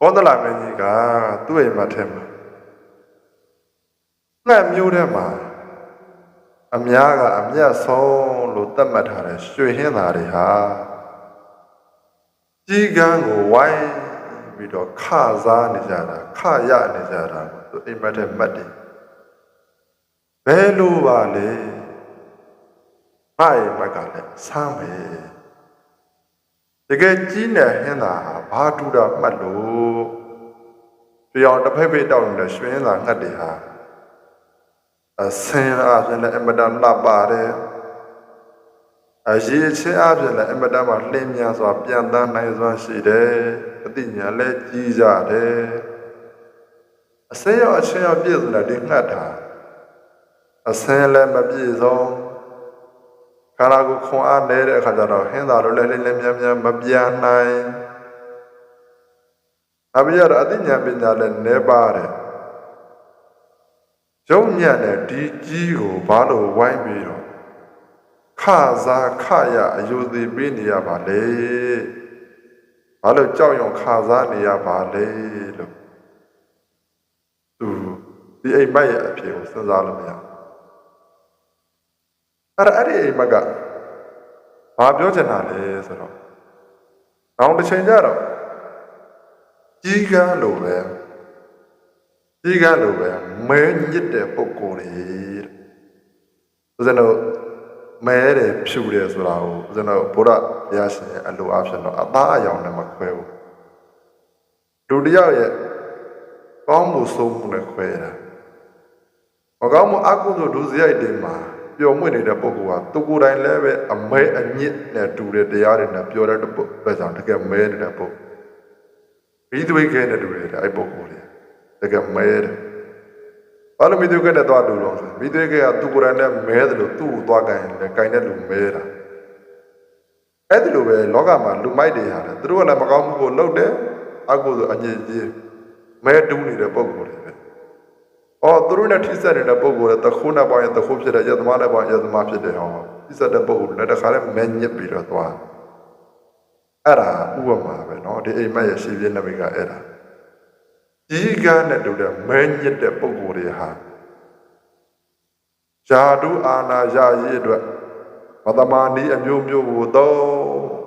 ကောသလမင်းကြီးကသူ့အိမ်မှာထဲမှာငှက်မျိုးထဲမှာအများကအမျက်ဆုံးလို့သတ်မှတ်ထားတဲ့ရွှေဟင်းသားတွေဟာကြီးကန်းကိုဝိုင်းပြီးတော့ခစားနေကြတာခရနေကြတာသူအိမ်မက်ထဲမှတ်တယ်ဘယ်လိုပါလဲမိုက်မက်ကလည်းဆမ်းမယ် တကယ်ကြီးနေဟင်းသားဟာဘာတူတာမှတ်လို့ပြောင်တစ်ဖက်ဖက်တောက်နေတဲ့ရွှေဟင်းသားငှက်တွေဟာအစင်အားဖြင့်လည်းအမတန်လှပါတယ်အရေးချင်းအားဖြင့်လည်းအမတန်မှလင်းမြန်စွာပြန်တန်းနိုင်စွာရှိတယ်အသိဉာဏ်လည်းကြီးကြတယ်အစင်ရောအချင်းရောပြည့်စုံတဲ့ဒီငှက်တာအစင်လည်းမပြည့်စုံ ခန္ဓာကိုယ်ခွန်အားနေတဲ့အခါကျတော့ဟင်းသာလိုလည်းလင်းလင်းမြန်မြန်မပြန်နိုင်အဘိယရအသိဉာဏ်ပညာလည်းနည်းပါတယ်ရုံညံ့တဲ့ဒီကြီးကိုဘာလို့ဝိုင်းပြီးတော့ခစားခရအယုသိပေးနေရပါလေဘာလို့ကြောက်ရွံခစားနေရပါလေလို့သူဒီအိမ်မက်ရဲ့အဖြစ်ကိုစဉ်းစားလို့မရဘူး အဲ့ဒါအဲ့ဒီအိမ်မက်ကဘာပြောချင်တာလဲဆိုတော့နောက်တစ်ချိန်ကျတော့ကြီးကန်းလို့ပဲကြီးကန်းလို့ပဲမဲညစ်တဲ့ပုံကိုယ်တွေတဲ့ဦးဇင်းတို့မဲတယ်ဖြူတယ်ဆိုတာကိုဦးဇင်းတို့ဘုရားဘုရားရှင်ရဲ့အလိုအဖြစ်တော့အသားအယောင်နဲ့မခွဲဘူးဒုတိယရဲ့ကောင်းမှုဆုံးမှုနဲ့ခွဲတာမကောင်းမှုအကုသိုလ်ဒုစရိုက်တွေမှာ ပျော်မွေ့နေတဲ့ပုဂ္ဂိုလ်ကသူကိုယ်တိုင်လည်းပဲအမဲအညစ်နဲ့တူတဲ့တရားတွေနဲ့ပြောတဲ့ပုဂ္ဂိုလ်ပဲကြောင့်တကယ်မဲနေတဲ့ပုဂ္ဂိုလ်ပြီးသွေးခဲတဲ့တူတယ်အဲ့ပုဂ္ဂိုလ်တွေတကယ်မဲတယ်ဘာလို့မိသွေးခဲနဲ့သွားတူတော့ဆိုမိသွေးခဲကသူကိုယ်တိုင်လည်းမဲတယ်လို့သူ့ကိုသွားကြရင်လည်းကြိုင်တဲ့လူမဲတာအဲ့ဒီလိုပဲလောကမှာလူမိုက်တွေဟာလည်းသူတို့ကလည်းမကောင်းမှုကိုလုပ်တယ်အကုသိုလ်အညစ်အကြေးမဲတူးနေတဲ့ပုဂ္ဂိုလ်တွေပဲ။အော်သူ တို့နဲ့ထိစပ်နေတဲ့ပုဂ္ဂိုလ်တွေတခုနဲ့ပေါင်းရင်တခုဖြစ်တယ်ယသမားနဲ့ပေါင်းယသမားဖြစ်တယ်ဟောထိစပ်တဲ့ပုဂ္ဂိုလ်တွေလည်းတခါလည်းမဲညစ်ပြီးတော့သွား။အဲ့ဒါဥပမာပဲเนาะဒီအိမ်မက်ရဲ့ရှိပြည့်နမိတ်ကအဲ့ဒါကြီးကန်းနဲ့တူတဲ့မဲညစ်တဲ့ပုဂ္ဂိုလ်တွေဟာဇာတုအာနာရရေးအတွက်မတမာနီအမျိုးမျိုးကိုတော့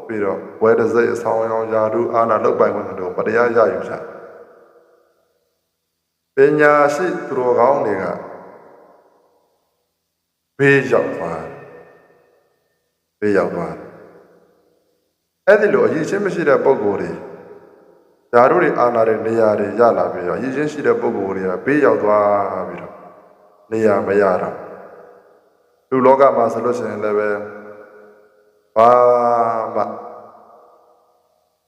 ပြီးတော့ဝဲတစိတ်အဆောင်အောင်ဇာတုအာနာလောက်ပိုင်ဝင်တို့ပတရားရယူချ ပညာရှိသူတော်ကောင်းတွေကဘေးရောက်သွားဘေးရောက်သွားအဲ့ဒီလိုအရေးချင်းမရှိတဲ့ပုံကိုယ်တွေဓာတ်တွေအာနာတဲ့နေရာတွေရလာပြီးတော့အရေးချင်းရှိတဲ့ပုံကိုယ်တွေကဘေးရောက်သွားပြီးတော့နေရာမရတော့လူလောကမှာဆိုလို့ရှိရင်လည်းပဲဘာမှ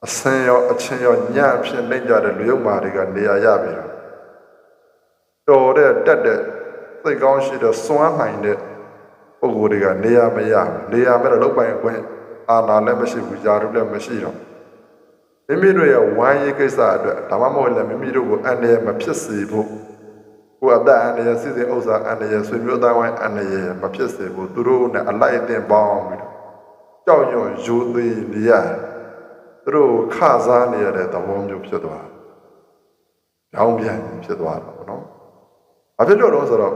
အစင်ရောအချင်းရောညံ့ဖြစ်နေကြတဲ့လူယုံမာတွေကနေရာရပြီးတော့ တော်တဲ့တက်တဲ့သိကောင်းရှိတဲ့စွမ်းနိုင်တဲ့ပုဂ္ဂိုလ်တွေကနေရာမရဘူးနေရာမဲ့တော့လောက်ပိုင်ခွင့်အာနာလည်းမရှိဘူးယာရုလည်းမရှိတော့မိမိတို့ရဲ့ဝမ်းရေးကိစ္စအတွက်ဒါမှမဟုတ်လည်းမိမိတို့ကိုအန္တရာယ်မဖြစ်စေဖို့ကိုယ်အသက်အန္တရာယ်စီစဉ်ဥစ္စာအန္တရာယ်ဆွေမျိုးသားဝိုင်းအန္တရာယ်မဖြစ်စေဖို့သူတို့နဲ့အလိုက်အသင့်ပေါင်းပြီးတော့ကြောက်ရွံ့ယူသေးနေရတယ်သူတို့ခစားနေရတဲ့သဘောမျိုးဖြစ်သွားတယ်။ကြောင်းပြန်ဖြစ်သွားတာပေါ့နော်။ ဘာဖြစ်လို့လဲဆိုတော့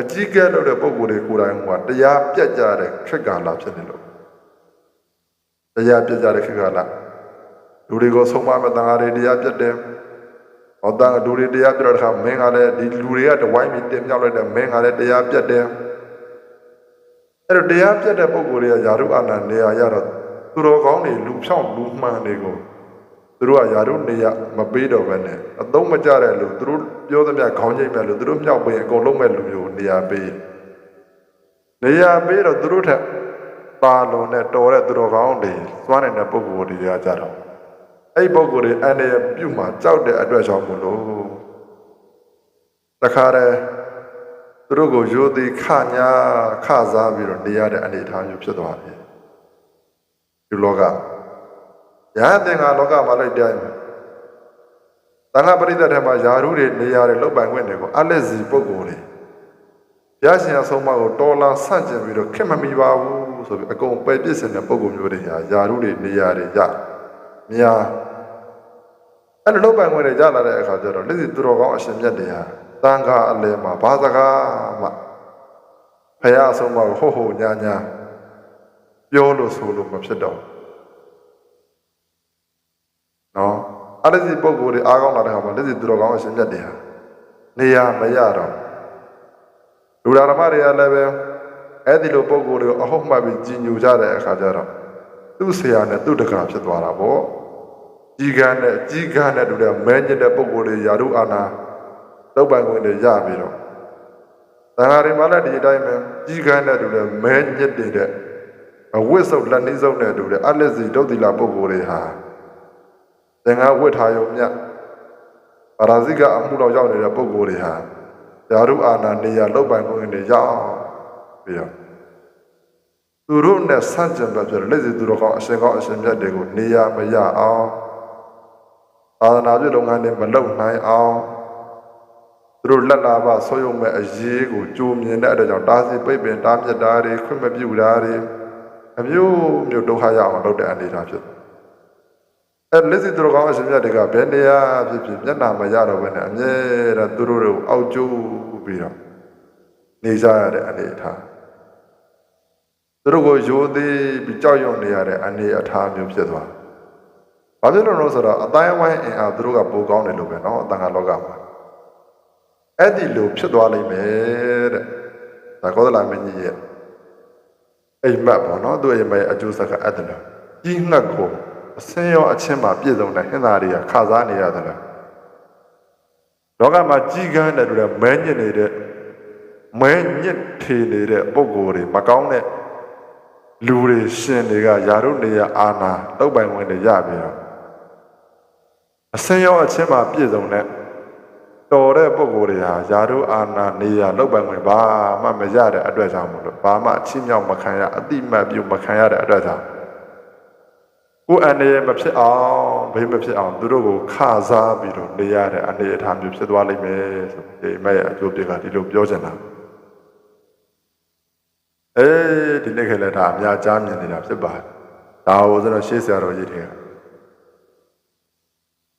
အကြီးကဲလုပ်တဲ့ပုံကိုယ်တွေကိုယ်တိုင်ကတရားပြတ်ကြတဲ့ခက်ကာလဖြစ်နေလို့တရားပြတ်ကြတဲ့ခက်ကာလလူတွေကိုဆုံးမမဲ့တန်ဃာတွေတရားပြတ်တယ်။ဟောတန်လူတွေတရားပြတ်တဲ့အခါမင်းကလည်းဒီလူတွေကတဝိုင်းပြီးတင်မြောက်လိုက်တဲ့မင်းကလည်းတရားပြတ်တယ်။အဲ့တော့တရားပြတ်တဲ့ပုံကိုယ်တွေကယာရုအာနန္ဒနေရာရတော့သူတော်ကောင်းတွေလူဖြောင်းလူမှန်တွေကိုသူ တို့ကယာရုနေရမပေးတော့ဘဲနဲ့အသုံးမကျတဲ့လူသူတို့ပြောသမျှခေါင်းချိန်မဲ့လူသူတို့မြောက်ပေးအကုန်လုံးမဲ့လူမျိုးနေရာပေးနေရာပေးတော့သူတို့ထက်ပါလုံးနဲ့တော်တဲ့သူတော်ကောင်းတွေစွမ်းနေတဲ့ပုံကိုယ်တွေကကြတော့အဲ့ပုံကိုယ်တွေအန္တရာယ်ပြုတ်မှကြောက်တဲ့အတွက်ကြောင့်မလို့တခါတည်းသူတို့ကိုရိုသေခညာခစားပြီးတော့နေရတဲ့အနေအထားမျိုးဖြစ်သွားတယ်ဒီလောက ရဟန်းသင်္ဃာလောကမှာလိုက်တိုင်းသံဃာပရိသတ်ထဲမှာယာရုတွေနေရာတွေလုတ်ပိုင်ခွင့်တွေကိုအလက်စီပုဂ္ဂိုလ်တွေဘုရားရှင်အဆုံးအမကိုတော်လာဆန့်ကျင်ပြီးတော့ခင်မမီပါဘူးဆိုပြီးအကုန်ပယ်ပြစ်စင်တဲ့ပုဂ္ဂိုလ်မျိုးတွေဟာယာရုတွေနေရာတွေရမြာအဲ့လိုလုပ်ပိုင်ခွင့်တွေရလာတဲ့အခါကျတော့လက်စီသူတော်ကောင်းအရှင်မြတ်တွေဟာတန်ခါအလယ်မှာဘာစကားမှဖះအဆုံးမကိုဟိုဟိုညာညာပြောလို့ဆိုလို့မဖြစ်တော့နော် အဲ့လက်စီပုံကိုယ်တွေအားကောင်းလာတဲ့အခါမှာလက်စီသူတော်ကောင်းအရှင်မြတ်တွေဟာနေရာမရတော့လူဓမ္မတွေကလည်းပဲအဲ့ဒီလိုပုံကိုယ်တွေကိုအဟုတ်မှတ်ပြီးကြည်ညိုကြတဲ့အခါကျတော့သူ့ဆရာနဲ့သူ့တက္ကရာဖြစ်သွားတာပေါ့ကြီးကန်းနဲ့ကြီးကန်းနဲ့တူတဲ့မဲညစ်တဲ့ပုံကိုယ်တွေယာရုအာနာလောက်ပိုင်ခွင့်တွေရပြီးတော့သံဃာတွေမှာလည်းဒီအတိုင်းပဲကြီးကန်းနဲ့တူတဲ့မဲညစ်တဲ့အဝတ်စုပ်လက်နှီးစုပ်နဲ့တူတဲ့အလက်စီဒုတ်တိလာပုံကိုယ်တွေဟာ သင်္ဃာဝတ်ထားရုံမြတ်ပါရာဇိကအမှုတော်ရောက်နေတဲ့ပုံကိုယ်တွေဟာယာရုအာနာနေရာလောက်ပိုင်ခွင့်တွေရအောင်ပြီးတော့သူတို့နဲ့ဆန့်ကျင်ဘက်ပြလက်စီသူတို့ကောင်းအရှင်ကောင်းအရှင်မြတ်တွေကိုနေရာမရအောင်သာသနာပြုလုပ်ငန်းတွေမလုပ်နိုင်အောင်သူတို့လက်လာပါဆွေးရုံမဲ့အရေးကိုကြိုးမြင်တဲ့အတွက်ကြောင့်တားဆီးပိတ်ပင်တားမြစ်တာတွေခွင့်မပြုတာတွေအမျိုးမျိုးဒုက္ခရအောင်လုပ်တဲ့အနေအထားဖြစ်တယ်။ အဲလက်စစ်သူတော်ကောင်းအရှင်မြတ်တွေကဘယ်နေရာဖြစ်ဖြစ်မျက်နာမရတော့ဘဲနဲ့အမြဲတမ်းသူတို့တွေကိုအောက်ကျိုးပြီးတော့နေကြရတဲ့အနေအထားသူတို့ကိုယိုသေးပြီးကြောက်ရွံ့နေရတဲ့အနေအထားမျိုးဖြစ်သွား။ဘာဖြစ်လို့လဲဆိုတော့အတိုင်းဝိုင်းအင်အားသူတို့ကပိုကောင်းတယ်လို့ပဲနော်အတန်ခါလောကမှာ။အဲ့ဒီလိုဖြစ်သွားလိမ့်မယ်တဲ့။ဒါကောသလမင်းကြီးရဲ့အိမ်မက်ပေါ့နော်သူ့အိမ်မက်အကျိုးဆက်ကအဲ့ဒါလို့ကြီးငှက်ကို အစင်းရောအချင်းမှာပြည့်စုံတဲ့ဟင်္သာတွေကခစားနေရတယ်လား။လောကမှာကြီးကန်းတယ်လို့လည်းမဲညစ်နေတဲ့မဲညစ်ထေနေတဲ့ပုံကိုယ်တွေမကောင်းတဲ့လူတွေရှင်တွေကယာရုနေရအာနာတုတ်ပိုင်ဝင်တွေရပြီးတော့အစင်းရောအချင်းမှာပြည့်စုံတဲ့တော်တဲ့ပုံကိုယ်တွေဟာယာရုအာနာနေရလောက်ပိုင်ဝင်ဘာမှမရတဲ့အတွက်ကြောင့်မလို့ဘာမှအချင်းမြောက်မခံရအတိမတ်ပြုမခံရတဲ့အတွက်ကြောင့် ကိုယ်အနေမဖြစ်အောင်ဘေးမဖြစ်အောင်သူတို့ကိုခစားပြီးတော့နေရတဲ့အနေအထားမျိုးဖြစ်သွားလိမ့်မယ်ဆိုဒီမဲ့အကျိုးပြကဒီလိုပြောချင်တာအေးဒီနေ့ခေတ်လည်းဒါအများကြားမြင်နေတာဖြစ်ပါတယ်ဒါဟိုဆိုတော့ရှေးဆရာတော်ကြီးတွေက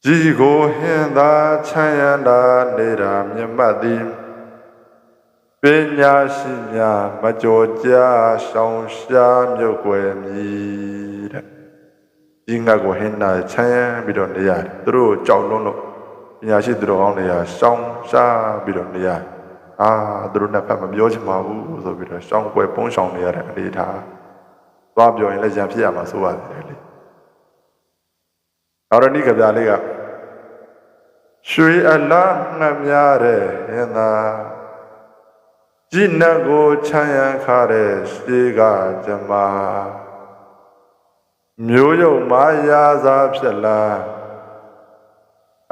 ជីကိုဟင်သာချမ်းရန်တာနေတာမြတ်မှတ်သည်ပညာရှိများမကြောကြားရှောင်ရှားမြုပ်ွယ်မည်တဲ့ ဒီငါကိုဟင်သာချမ်းရန်ပြီးတော့နေရတယ်သူတို့ကြောက်လွန်းလို့ပညာရှိသူတော်ကောင်းတွေကရှောင်ရှားပြီးတော့နေရတယ်အာသူတို့နဲ့ဖတ်မပြောချင်ပါဘူးဆိုပြီးတော့ရှောင်းပွဲပုံးရှောင်နေရတဲ့အနေထားသွားပြောရင်လည်းရံဖြစ်ရမှာဆိုပါတယ်လေနောက်တော့ဒီကဗျာလေးကရွှေအလားငှက်များတဲ့ဟင်သာကြည်နတ်ကိုချမ်းရန်ခါတဲ့ရှေးကဇမာ မျိုးရုံမာယာစာဖြစ်လာ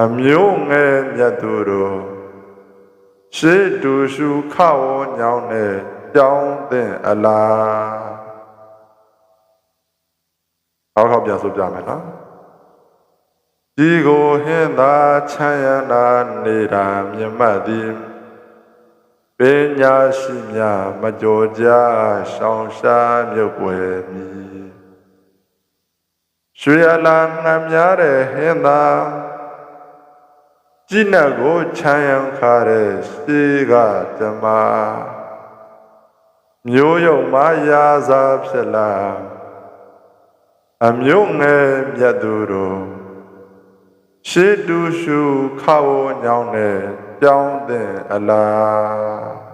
အမျိုးငယ်မြတ်သူတို့ရှေးတူရှုခဝေါညောင်းနဲ့ကြောင်းတဲ့အလားဟောက်ဟောက်ပြန်ဆိုပြမယ်နော်ဒီကိုဟင်းသာချမ်းရနာနေတာမြတ်မှတ်သည်ပညာရှိများမကြောကြားရှောင်ရှားမြုပ်ွယ်မည် ရွှေအလားငှများတဲ့ဟင်းသာကြည်နတ်ကိုချမ်းရန်ခါတဲ့ရှိကဓမ္မမျိုးယုံမရာစာဖြစ်လာအမျိုးငယ်မြတ်သူတို့ရှေးတူရှုခဝညောင်းတဲ့ကြောင်းတဲ့အလား